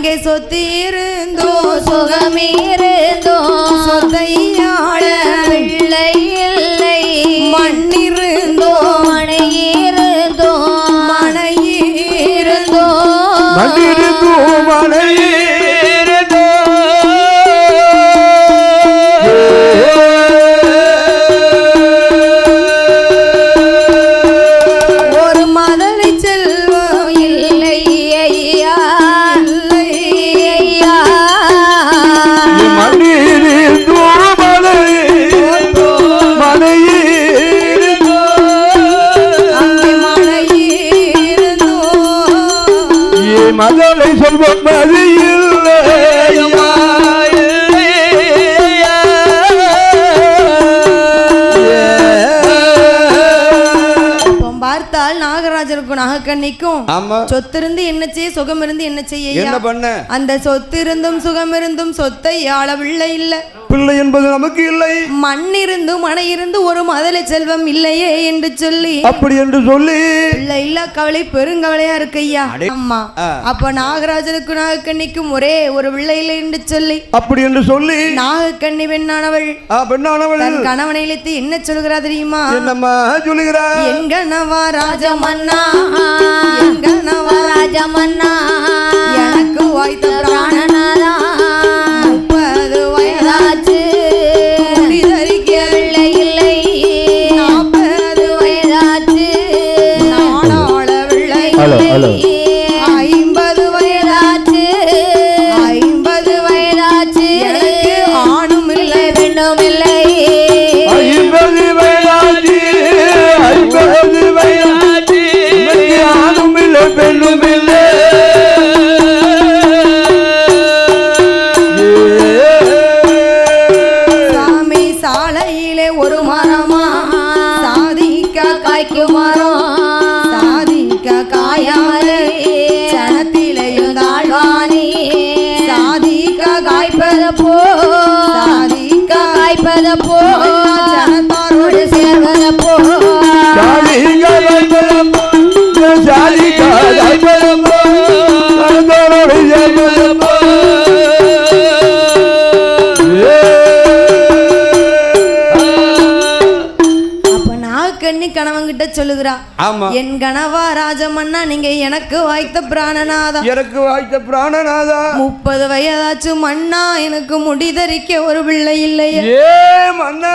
அங்கே சொத்து இருந்தோ சுகமிருந்தோ சொத்தையாள பிள்ளை இல்லை மண்ணிருந்தோ மனையிருந்தோ. மனையிருந்தோ. மண்ணிருந்தோ மலையிருந்தோ சொல்வம் அது இல்லையா பார்த்தால் நாகராஜருக்கும் நாகக்கண்ணிக்கும் சொத்து இருந்து என்ன செய்ய சுகம் இருந்து என்ன செய்ய ஐயா? என்ன பண்ண? அந்த சொத்து இருந்தும் சுகம் இருந்தும் சொத்தை ஆளவில்லை இல்ல. பிள்ளை என்பது நமக்கு இல்லை. மண் இருந்து மனை இருந்து ஒரு மதலை செல்வம் இல்லையே என்று சொல்லி அப்படி என்று சொல்லி பிள்ளை இல்ல கவலை பெருங்கவலையா இருக்கு ஐயா. ஆமா. அப்ப நாகராஜனுக்கும் நாகக்கண்ணிக்கும் ஒரே ஒரு பிள்ளை இல்லை என்று சொல்லி. அப்படி என்று சொல்லி. நாகக்கண்ணி பெண்ணானவள். பெண்ணானவள். தன் கணவனை இழுத்து என்ன சொல்கிறா தெரியுமா? என்னம்மா சொல்லுகிறா என் கணவா ராஜமன்னா? ஐம்பது வயதாச்சு. ஐம்பது வயதாச்சு. எனக்கு ஆணும் இல்லை பெண்ணும் இல்லை ஐம்பது வயதாச்சு. ஐம்பது வயதாச்சு. எனக்கு ஆணும் இல்லை பெண்ணும் இல்லை சாமி சாலையிலே ஒரு மரமா. சாதிக்க காய்க்கும் மரம். தாழ்வானி சாதிக்க காய்ப்பத போ சாதிக்க காய்ப்பத போ கணவன்கிட்ட சொல்லுகிறா ஆமா. என் கணவா ராஜமன்னா நீங்க எனக்கு வாய்த்த பிராணநாதா எனக்கு வாய்த்த பிராணநாதா முப்பது வயதாச்சு மண்ணா எனக்கு முடிதறிக்க ஒரு பிள்ளை இல்லையே. ஏ மன்னா.